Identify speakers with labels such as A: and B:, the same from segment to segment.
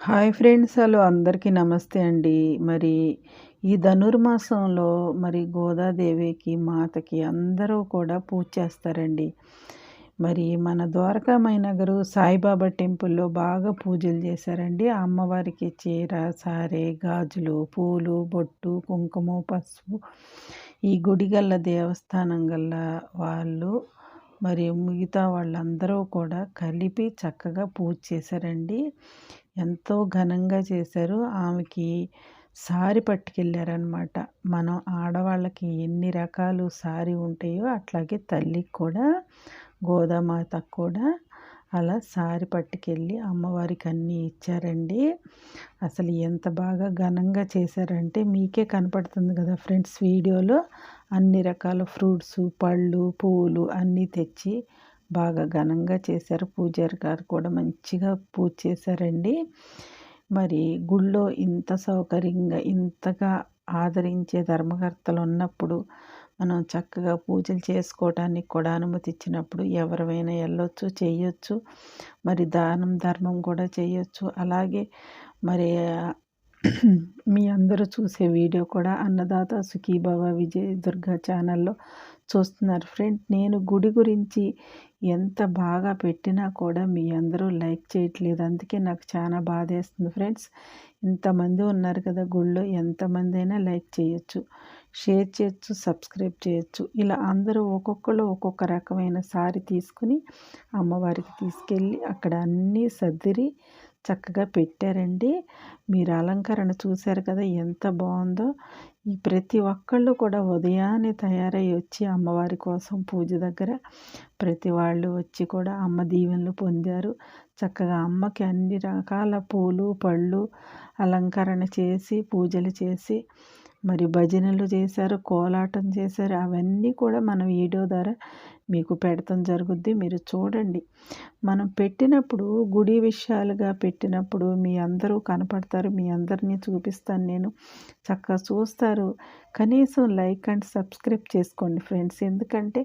A: Hi friends hello అందరికీ నమస్తే అండి. మరి ఈ ధనుర్మాసంలో మరి గోదాదేవికి మాతకి అందరూ కూడా పూజ చేస్తారండి. మరి మన ద్వారకామయ్య నగరు సాయిబాబా టెంపుల్లో బాగా పూజలు చేశారండి. అమ్మవారికి చీర సారే గాజులు పూలు బొట్టు కుంకుమ పసుపు ఈ గుడిగల్ల దేవస్థానం గల్ల వాళ్ళు మరి మిగతా వాళ్ళందరూ కూడా కలిపి చక్కగా పూజ చేశారండి. ఎంతో ఘనంగా చేశారు. ఆమెకి సారి పట్టుకెళ్ళారనమాట మనం ఆడవాళ్ళకి ఎన్ని రకాలు సారీ ఉంటాయో అట్లాగే తల్లికి కూడా గోదామాతకు కూడా అలా సారి పట్టుకెళ్ళి అమ్మవారికి అన్నీ ఇచ్చారండి. అసలు ఎంత బాగా ఘనంగా చేశారంటే మీకే కనపడుతుంది కదా ఫ్రెండ్స్ వీడియోలో అన్ని రకాల ఫ్రూట్స్ పళ్ళు పువ్వులు అన్నీ తెచ్చి బాగా ఘనంగా చేశారు. పూజారి గారు కూడా మంచిగా పూజ చేశారండి. మరి గుళ్ళో ఇంత సౌకర్యంగా ఇంతగా ఆదరించే ధర్మకర్తలు ఉన్నప్పుడు మనం చక్కగా పూజలు చేసుకోవడానికి కూడా అనుమతి ఇచ్చినప్పుడు ఎవరివైనా వెళ్ళొచ్చు చేయొచ్చు. మరి దానం ధర్మం కూడా చేయొచ్చు. అలాగే మరి మీ అందరూ చూసే వీడియో కూడా అన్నదాత సుఖీభవ విజయ్ దుర్గా ఛానల్లో చూస్తున్నారు. ఫ్రెండ్ నేను గుడి గురించి ఎంత బాగా పెట్టినా కూడా మీ అందరూ లైక్ చేయట్లేదు. అందుకే నాకు చాలా బాధేస్తుంది ఫ్రెండ్స్. ఇంతమంది ఉన్నారు కదా గుళ్ళో ఎంతమంది అయినా లైక్ చేయొచ్చు షేర్ చేయొచ్చు సబ్స్క్రైబ్ చేయొచ్చు. ఇలా అందరూ ఒక్కొక్కరు ఒక్కొక్క రకమైన సారీ తీసుకుని అమ్మవారికి తీసుకెళ్ళి అక్కడ అన్నీ సర్దిరి చక్కగా పెట్టారండి. మీరు అలంకరణ చూశారు కదా ఎంత బాగుందో. ఈ ప్రతి ఒక్కళ్ళు కూడా ఉదయాన్నే తయారై వచ్చి అమ్మవారి కోసం పూజ దగ్గర ప్రతి వాళ్ళు వచ్చి కూడా అమ్మ దీవెనలు పొందారు. చక్కగా అమ్మకి అన్ని రకాల పూలు పళ్ళు అలంకరణ చేసి పూజలు చేసి మరి భజనలు చేశారు కోలాటం చేశారు అవన్నీ కూడా మన వీడియో ద్వారా మీకు పెడతాం జరుగుద్ది. మీరు చూడండి. మనం పెట్టినప్పుడు గుడి విషయాలుగా పెట్టినప్పుడు మీ అందరూ కనపడతారు మీ అందరినీ చూపిస్తాను నేను. చక్కగా చూస్తారు. కనీసం లైక్ అండ్ సబ్స్క్రైబ్ చేసుకోండి ఫ్రెండ్స్. ఎందుకంటే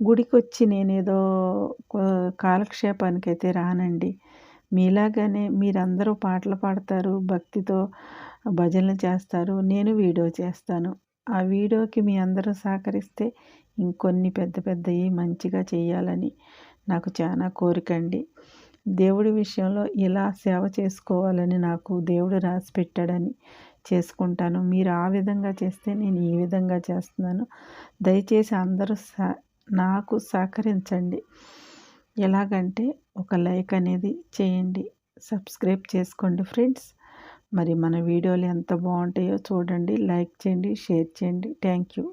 A: గుడికి వచ్చి నేనేదో కాలక్షేపానికి అయితే రానండి. మీలాగానే మీరందరూ పాటలు పాడతారు భక్తితో భజనలు చేస్తారు నేను వీడియో చేస్తాను. ఆ వీడియోకి మీ అందరూ సహకరిస్తే ఇంకొన్ని పెద్ద పెద్దవి మంచిగా చేయాలని నాకు చాలా కోరికండి దేవుడి విషయంలో ఇలా సేవ చేసుకోవాలని నాకు దేవుడు రాసి పెట్టాడని చేసుకుంటాను. మీరు ఆ విధంగా చేస్తే నేను ఈ విధంగా చేస్తున్నాను. దయచేసి అందరూ నాకు సహకరించండి. ఎలాగంటే ఒక లైక్ అనేది చేయండి. సబ్స్క్రైబ్ చేసుకోండి ఫ్రెండ్స్. మరి మన వీడియోలు ఎంత బాగుంటాయో చూడండి. లైక్ చేయండి షేర్ చేయండి. Thank you.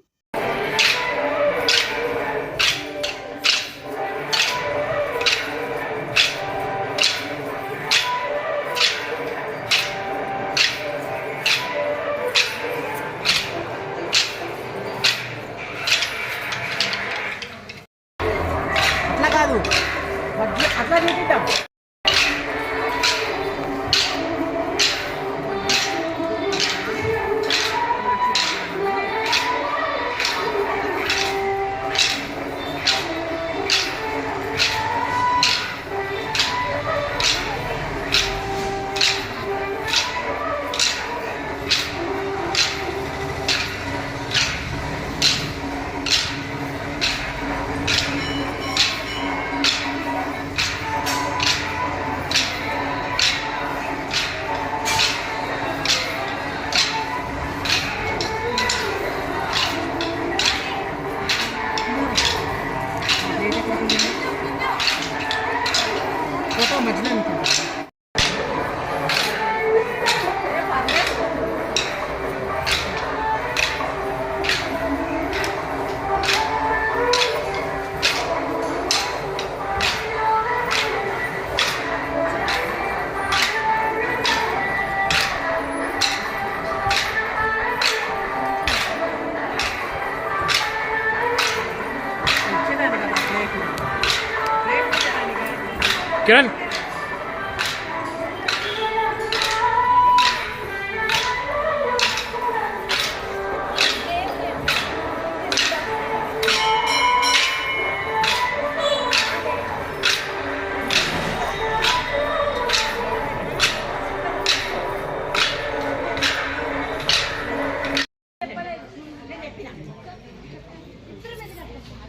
B: Kiran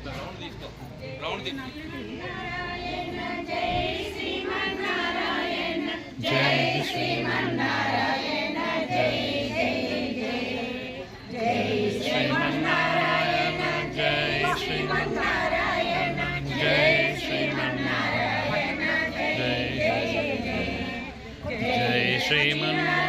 B: Round this. Round
C: this.
A: Shaman.